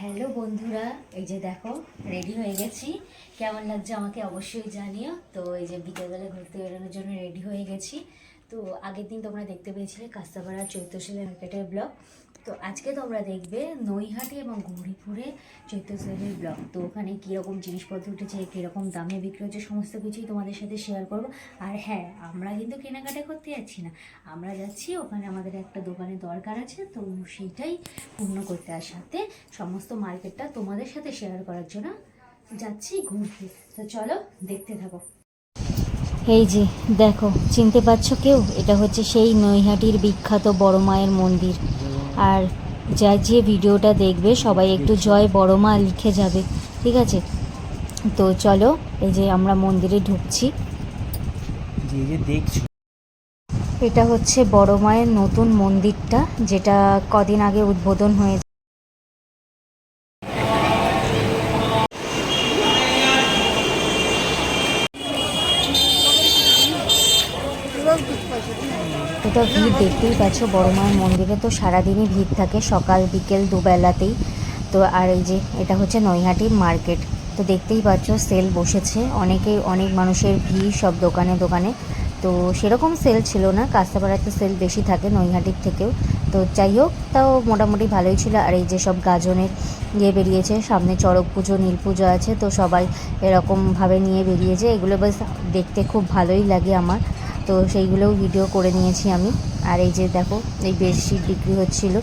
Hello বন্ধুরা, এই যে দেখো রেডি হয়ে গেছি। কেমন লাগছে আমাকে অবশ্যই জানিও। তো এই যে বিকেলবেলা ঘুরতে বেরোনোর জন্য রেডি হয়ে গেছি। তো আগের দিন তোমরা দেখতে পেয়েছিলে কাস্তাপাড়া চৈত্রশিলা মার্কেটের ব্লগ তো আজকে তোমরা দেখবে নৈহাটি এবং গৌরীপুরে চৈত্রশিলের ব্লগ তো ওখানে কীরকম জিনিসপত্র উঠেছে, কীরকম দামে বিক্রি হচ্ছে, সমস্ত কিছুই তোমাদের সাথে শেয়ার করব। আর হ্যাঁ আমরা কিন্তু কেনাকাটা করতে যাচ্ছি না। আমরা যাচ্ছি, ওখানে আমাদের একটা দোকানে দরকার আছে, তো সেইটাই পূর্ণ করতে আর সাথে সমস্ত মার্কেটটা তোমাদের সাথে শেয়ার করার জন্য যাচ্ছি ঘুরতে। তো চলো দেখতে থাকো। এই যে দেখো চিনতে পারছ কেউ? এটা হচ্ছে সেই নৈহাটির বিখ্যাত বড় মায়ের মন্দির। আর যা যে ভিডিওটা দেখবে সবাই একটু জয় বড় মা লিখে যাবে ঠিক আছে? তো চলো এই যে আমরা মন্দিরে ঢুকছি। দেখছ। এটা হচ্ছে বড় মায়ের নতুন মন্দিরটা যেটা কদিন আগে উদ্বোধন হয়েছে এটা ভিড় দেখতেই পাচ্ছ, বড় মায়ের মন্দিরে তো সারাদিনই ভিড় থাকে, সকাল, বিকেল, দুবেলাতেই। তো আর এই যে, এটা হচ্ছে নৈহাটির মার্কেট। তো দেখতেই পাচ্ছ, সেল বসেছে অনেকে অনেক মানুষের ভিড় সব দোকানে দোকানে। তো সেরকম সেল ছিল না, কাস্তাপাড়াতে সেল বেশি থাকে নৈহাটির থেকেও। তো যাই হোক, তাও মোটামুটি ভালোই ছিল। আর এই যে সব গাজনের ইয়ে বেরিয়েছে, সামনে চড়ক পুজো, নীল পুজো আছে, তো সবাই এরকমভাবে নিয়ে বেরিয়েছে। এগুলো বেশ দেখতে খুব ভালোই লাগে আমার। তো সেইগুলোও ভিডিও করে নিয়েছি আমি। আর এই যে দেখো, এই বেডশিট বিক্রি হচ্ছিল।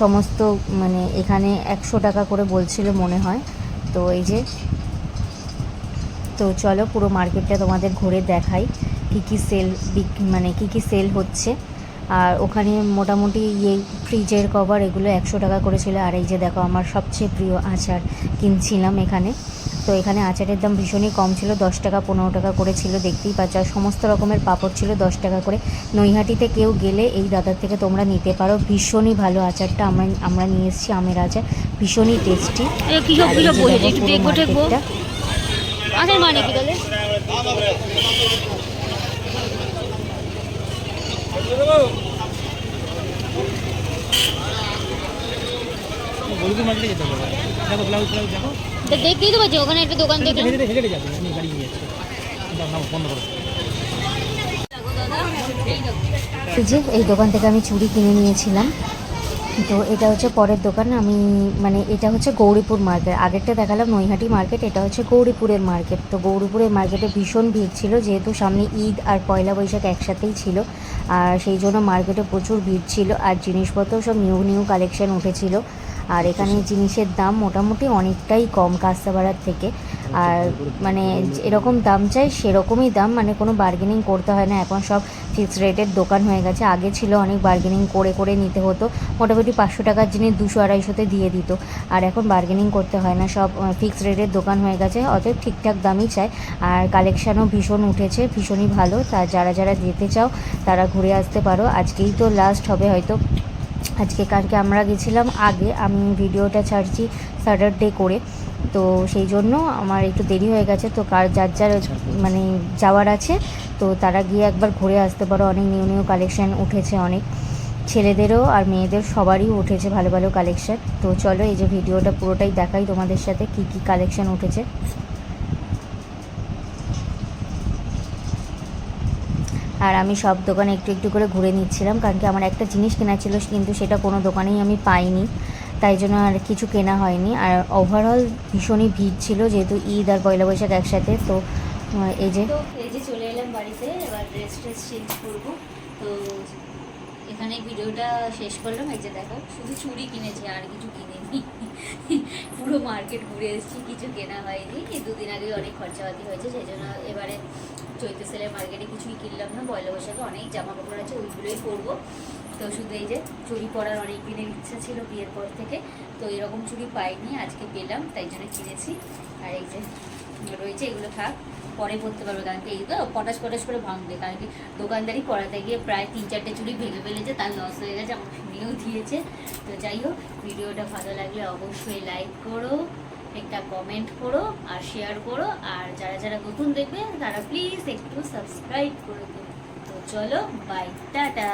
সমস্ত মানে এখানে একশো টাকা করে বলছিল মনে হয়। তো এই যে, তো চলো পুরো মার্কেটটা তোমাদের ঘুরে দেখাই। কী কী সেল মানে কী কী সেল হচ্ছে। আর ওখানে মোটামুটি ইয়ে ফ্রিজের কভার এগুলো একশো টাকা করেছিল আর এই যে দেখো আমার সবচেয়ে প্রিয় আচার কিনছিলাম এখানে। তো এখানে আচারের দাম ভীষণই কম ছিল দশ টাকা পনেরো টাকা করে ছিল দেখতেই পাচ্ছ। আর সমস্ত রকমের পাঁপড় ছিল দশ টাকা করে। নৈহাটিতে কেউ গেলে এই দাদার থেকে তোমরা নিতে পারো। ভীষণই ভালো আচারটা আমরা আমরা নিয়ে এসেছি আমের আচার। ভীষণই টেস্টি মানে কি তাহলে বলুন মার্কেটে যেতে হবে দেখো ব্লাউজ ব্লাউজ দেখো তা দেখতেই তো পাচ্ছি ওখানে একটা দোকান এই যে এই দোকান থেকে আমি চুড়ি কিনে নিয়েছিলাম। তো এটা হচ্ছে পরের দোকান, আমি মানে এটা হচ্ছে গৌরীপুর মার্কেট। আগেরটা দেখালাম নৈহাটি মার্কেট, এটা হচ্ছে গৌরীপুরের মার্কেট। তো গৌরীপুরের মার্কেটে ভীষণ ভিড় ছিল, যেহেতু সামনে ঈদ আর পয়লা বৈশাখ একসাথেই ছিল, আর সেই জন্য মার্কেটে প্রচুর ভিড় ছিল, আর জিনিসপত্র সব নিউ নিউ কালেকশন উঠেছিল। আর এখানে জিনিসের দাম মোটামুটি অনেকটাই কম কাস্তাবাড়ার থেকে। আর মানে এরকম দাম চাই, সেরকমই দাম মানে কোনো বার্গেনিং করতে হয় না। এখন সব ফিক্সড রেটের দোকান হয়ে গেছে। আগে ছিল অনেক বার্গেনিং করে করে নিতে হতো। মোটামুটি পাঁচশো টাকার জিনিস দুশো আড়াইশোতে দিয়ে দিত। আর এখন বার্গেনিং করতে হয় না। সব ফিক্সড রেটের দোকান হয়ে গেছে। অতএব ঠিকঠাক দামই চাই। আর কালেকশানও ভীষণ উঠেছে, ভীষণই ভালো। তা যারা যারা যেতে চাও, তারা ঘুরে আসতে পারো। আজকেই তো লাস্ট হবে হয়তো আজকে কালকে আমরা গেছিলাম আগে, আমি ভিডিওটা ছাড়ছি স্যাটারডে করে। তো সেই জন্য আমার একটু দেরি হয়ে গেছে, তো কার যার যার মানে যাওয়ার আছে, তো তারা গিয়ে একবার ঘুরে আসতে পারো। অনেক নিউ নিউ কালেকশান উঠেছে অনেক। ছেলেদেরও আর মেয়েদের সবারই উঠেছে ভালো ভালো কালেকশান তো চলো এই যে ভিডিওটা পুরোটাই দেখাই তোমাদের সাথে কি কি কালেকশান উঠেছে। আর আমি সব দোকানে একটু একটু করে ঘুরে নিচ্ছিলাম, কারণ কি আমার একটা জিনিস কেনা ছিল, কিন্তু সেটা কোনো দোকানেই আমি পাইনি। তাই জন্য আর কিছু কেনা হয়নি। আর ওভারঅল ভীষণই ভিড় ছিল, যেহেতু ঈদ আর পয়লা বৈশাখ একসাথে, তো এই যে চলে এলাম বাড়িতে, এবার ড্রেস ট্রেস চেঞ্জ করব। তো এখানে ভিডিওটা শেষ করলাম। এই যে দেখো, শুধু চুড়ি কিনেছি, আর কিছু কিনিনি। পুরো মার্কেট ঘুরে এসেছি, কিছু কেনা হয়নি। দুদিন আগে অনেক খরচাপাতি হয়েছে, সেই জন্য এবারে চৈত্র সেলের মার্কেটে কিছুই কিনলাম না। পয়লা বৈশাখে অনেক জামা কাপড় আছে, ওইগুলোই পরবো। তো শুধু এই যে চুড়ি পরার অনেক দিনের ইচ্ছা ছিল বিয়ের পর থেকে, তো এরকম চুড়ি পাইনি, আজকে পেলাম, তাই জন্য কিনেছি। আর এই যে রয়েছে, এগুলো থাক। পরে পড়তে পারবে, কারণ এই তো পটাশ পটাশ করে ভাঙবে, কারণ কি দোকানদারি পড়াতে গিয়ে প্রায় তিন চারটে চুড়ি ভেঙে ফেলেছে, তার লস হয়ে গেছে আমাকে শুনিয়েও দিয়েছে। তো যাই হোক, ভিডিওটা ভালো লাগলে অবশ্যই লাইক করো, একটা কমেন্ট করো, আর শেয়ার করো, আর যারা যারা নতুন দেখবে, তারা প্লিজ একটু সাবস্ক্রাইব করে দিও। তো চলো বাই টাটা।